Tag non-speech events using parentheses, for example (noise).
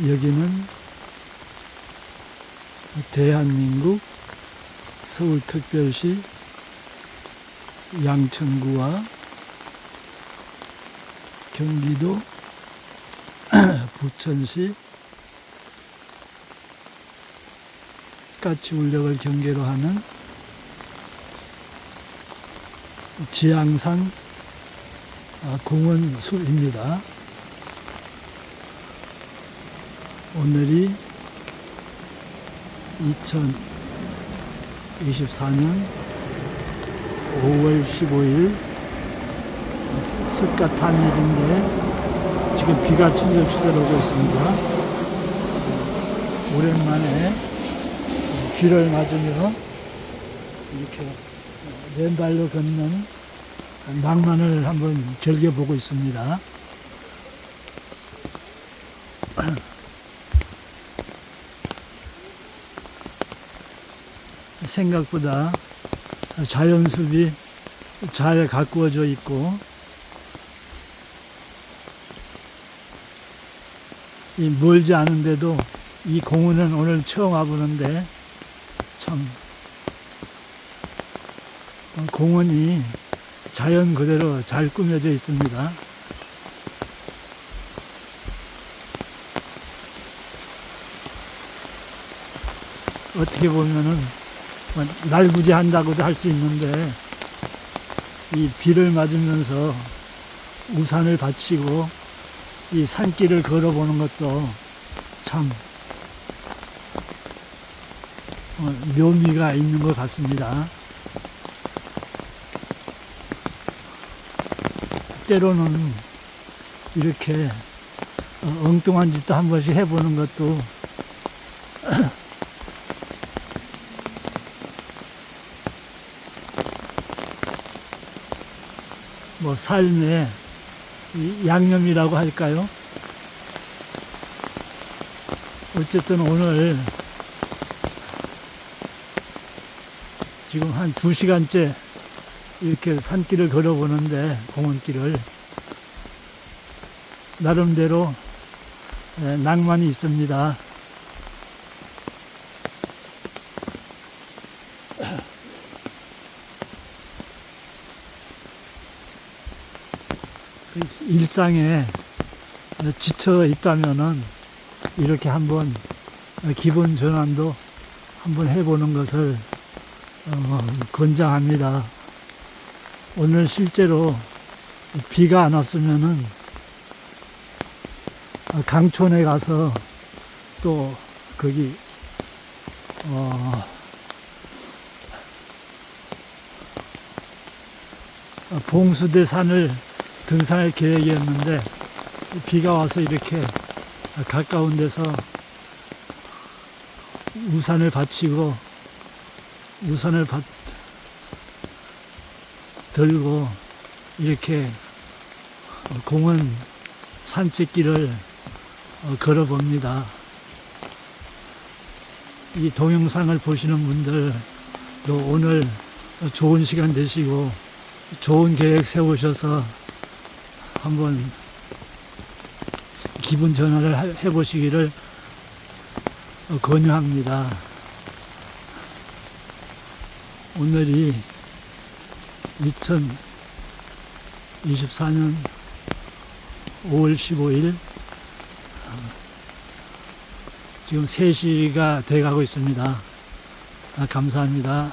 여기는 대한민국 서울특별시 양천구와 경기도 (clears throat) 부천시 까치울력을 경계로 하는 지향산 아, 공원숲입니다. 오늘이 2024년 5월 15일 석가탄일인데 지금 비가 추절추절 오고 있습니다. 오랜만에 비를 맞으며 이렇게 맨발로 걷는 낭만을 한번 즐겨보고 있습니다. 생각보다 자연숲이 잘 가꾸어져 있고 이 멀지 않은데도 이 공원은 오늘 처음 와보는데 참 공원이 자연 그대로 잘 꾸며져 있습니다. 어떻게 보면은 뭐 날구지한다고도 할 수 있는데 이 비를 맞으면서 우산을 받치고 이 산길을 걸어보는 것도 참 어, 묘미가 있는 것 같습니다. 때로는 이렇게 어, 엉뚱한 짓도 한 번씩 해보는 것도 뭐 삶의 이 양념이라고 할까요? 어쨌든 오늘 지금 한두 시간째 이렇게 산길을 걸어보는데 공원길을 나름대로 예, 낭만이 있습니다. 일상에 지쳐 있다면은 이렇게 한번 기분 전환도 한번 해보는 것을 어, 권장합니다. 오늘 실제로 비가 안 왔으면은 강촌에 가서 또 거기 어 봉수대 산을 등산할 계획이었는데 비가 와서 이렇게 가까운 데서 우산을 받치고 우산을 받 들고 이렇게 공원 산책길을 어, 걸어봅니다. 이 동영상을 보시는 분들도 오늘 좋은 시간 되시고 좋은 계획 세우셔서 한번 기분 전환을 하- 해보시기를 어, 권유합니다. 오늘이 2024년 5월 15일 지금 3시가 돼가고 있습니다. 아, 감사합니다.